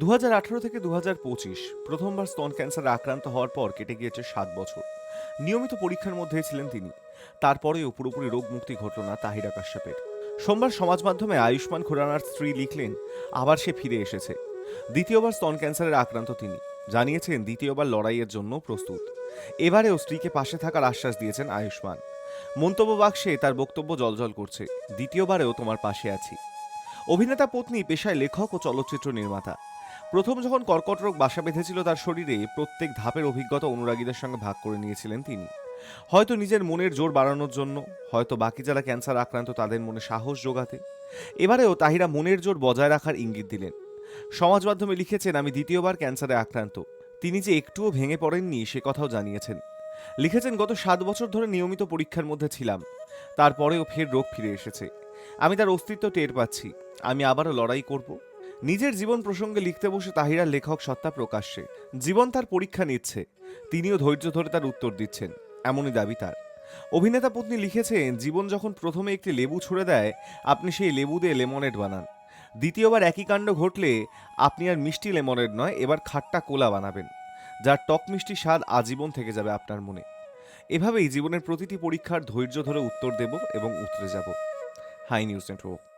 দু হাজার আঠারো থেকে দু হাজার পঁচিশ প্রথমবার স্তন ক্যান্সারে আক্রান্ত হওয়ার পর কেটে গিয়েছে সাত বছর। নিয়মিত পরীক্ষার মধ্যে ছিলেন তিনি। তারপরেও পুরোপুরি রোগ মুক্তি ঘটল না তাহিরা কাশ্যপের। সোমবার সমাজ মাধ্যমে আয়ুষ্মান খুরানার স্ত্রী লিখলেন, আবার সে ফিরে এসেছে। দ্বিতীয়বার স্তন ক্যান্সারের আক্রান্ত তিনি। জানিয়েছেন, দ্বিতীয়বার লড়াইয়ের জন্য প্রস্তুত। এবারেও স্ত্রীকে পাশে থাকার আশ্বাস দিয়েছেন আয়ুষ্মান। মন্তব্য বাক্সে তার বক্তব্য জলজল করছে, দ্বিতীয়বারেও তোমার পাশে আছি। অভিনেতা পত্নী, পেশায় লেখক ও চলচ্চিত্র নির্মাতা। প্রথম যখন কর্কট রোগ বাসা বেঁধেছিল তার শরীরে, প্রত্যেক ধাপের অভিজ্ঞতা অনুরাগীদের সঙ্গে ভাগ করে নিয়েছিলেন তিনি। হয়তো নিজের মনের জোর বাড়ানোর জন্য, হয়তো বাকি যারা ক্যান্সার আক্রান্ত তাদের মনে সাহস যোগাতে এবারেও তাহিরা মনের জোর বজায় রাখার ইঙ্গিত দিলেন। সমাজ মাধ্যমে লিখেছেন, আমি দ্বিতীয়বার ক্যান্সারে আক্রান্ত। তিনি যে একটুও ভেঙে পড়েননি, সে কথাও জানিয়েছেন। লিখেছেন, গত সাত বছর ধরে নিয়মিত পরীক্ষার মধ্যে ছিলাম। তারপরেও ফের রোগ ফিরে এসেছে। আমি তার অস্তিত্ব টের পাচ্ছি। আমি আবারও লড়াই করব। নিজের জীবন প্রসঙ্গে লিখতে বসে তাহিরার লেখক সত্তা প্রকাশ্যে। জীবন তার পরীক্ষা নিচ্ছে। তিনিও ধৈর্য ধরে তার উত্তর দিচ্ছেন। এমনই দাবি তার। অভিনেতা পত্নী লিখেছেন, জীবন যখন প্রথমে একটি লেবু ছুড়ে দেয়, আপনি সেই লেবু দিয়ে লেমনেড বানান। দ্বিতীয়বার একই কাণ্ড ঘটলে আপনি আর মিষ্টি লেমনেড নয়, এবার খাট্টা কোলা বানাবেন। যার টক মিষ্টি স্বাদ আজীবন থেকে যাবে আপনার মনে। এভাবেই জীবনের প্রতিটি পরীক্ষার ধৈর্য ধরে উত্তর দেব এবং উতরে যাব। High News Network.